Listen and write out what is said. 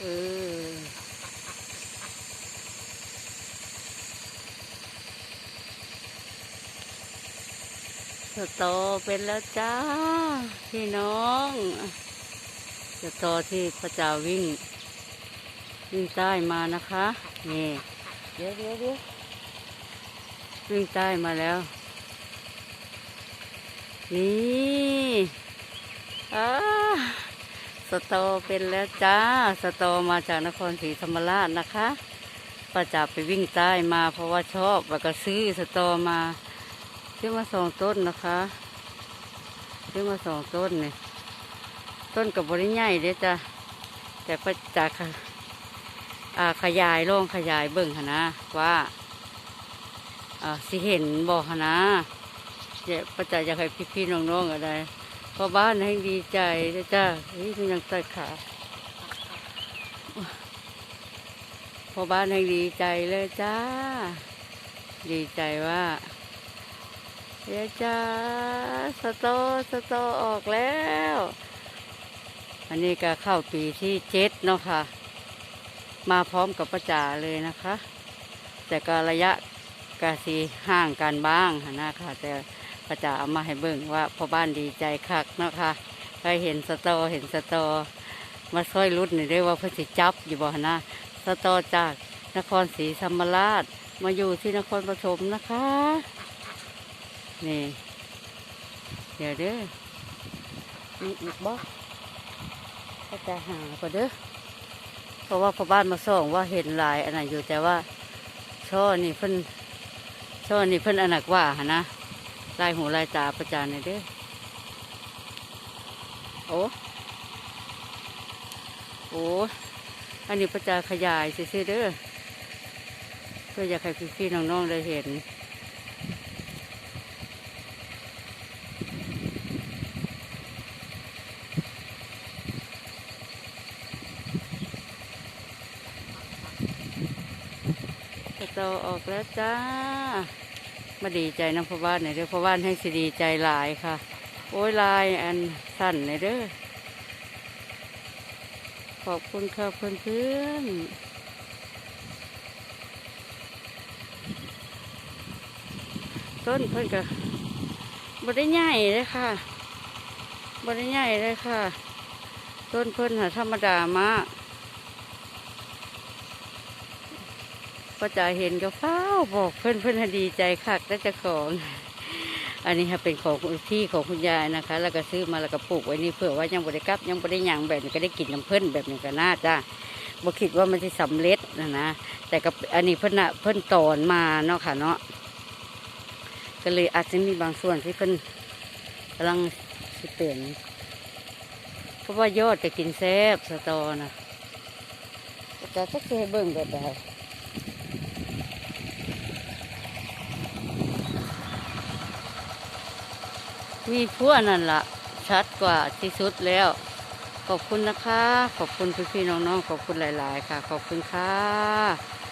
อสตอเป็นแล้วจ้า พี่น้องสตอที่พระเจ้าวิ่ง วิ่งใต้มานะคะ นี่เดี๋ยวเดี๋ยวเดี๋ยววิ่งใต้มาแล้ว นี่อ้า สตอเป็นแล้วจ้า สตอมาจากนครศรีธรรมราชนะคะประจับไปวิ่งใต้มาเพราะว่าชอบแล้วก็ซื้อสตอมาซื้อมาสองต้นนะคะซื้อมาสองต้นเนี่ยต้นกับบริใหญ่เด้จ้ะแต่ประจักค่ะขยายโล่งขยายเบิ่งนะว่าสิเห็นบอกนะเจ๊ประจักษ์อยากให้พี่ๆน้องๆอะไร พอบ้านให้ดีใจนะจ้าเฮ้ยมันยังตัดขาพอบ้านให้ดีใจเลยจ้า ดีใจว่าเดี๋ยวจ้าสโตอสตออกแล้ว อันนี้ก็เข้าปีที่เจ็ดเนาะค่ะ มาพร้อมกับประจ่าเลยนะคะ แต่ก็ระยะกาสีห่างกันบ้างนนะคะแต่ พระจะเอามาให้เบิ่งว่าพ่อบ้านดีใจคักเนาะค่ะเคยเห็นสตอเห็นสตอ มาช่วยรุดนี่ด้วยว่าเพื่อสิจับอยู่บ่หั่นะสตอจากนครศรีธรรมราช มาอยู่ที่นครปฐมนะคะ นี่ เดี๋ยวเด้อมีอีกบ่ก็จะหาก็เด้อเพราะว่าพ่อบ้านมาส่องว่าเห็นลายอันนั้นอยู่แต่ว่าช่อนี่เพิ่นช่อนี่เพิ่นอันหนักว่าหานะ ลายหูลายตาประจานในอยเด้อโอ้โอ้อันนี้ประจานขยายซื่อเด้อเพื่ออยากให้พี่ๆน้องๆได้เห็นกระโตออกแล้วจ้า มาดีใจน้ำพ่อบ้านหน่อยเด้อพ่อบ้านให้สิดีใจหลายค่ะ โอ้ยลายอันสั่นหน่อยเด้อขอบคุณค่ะเพื่อนเพื่อนๆต้นเพื่อนก็บได้ใหญ่เลยค่ะบได้ใหญ่เลยค่ะ ต้นเพื่อนหาธรรมดามาก ก็จะเห็นก็เฝ้าบอกเพื่อนเพื่อนดีใจคักแล้วจะของ อันนี้ค่ะเป็นของที่ของคุณยายนะคะ แล้วก็ซื้อมาแล้วก็ปลูกไว้นี่เผื่อว่ายังบริกลับยังบริยังแบบนี้ก็ได้กินน้ำเพิ่อนแบบนี้ก็น่าจะบ่คิดว่ามันจะสำเร็จนะนะแต่กับอันนี้เพิ่นนะเพิ่นตอนมาเนาะค่ะเนาะก็เลยอาจจะมีบางส่วนที่เพิ่นกำลังสิเปลี่ยนเพราะว่ายอดจะกินแซ่บสตอนะแต่จะเคยเบิ่งแบบใด มีพวนั่นละชัดกว่าที่สุดแล้ว ขอบคุณนะคะ ขอบคุณพี่ๆน้องๆขอบคุณหลาย ๆ ค่ะ ขอบคุณค่ะ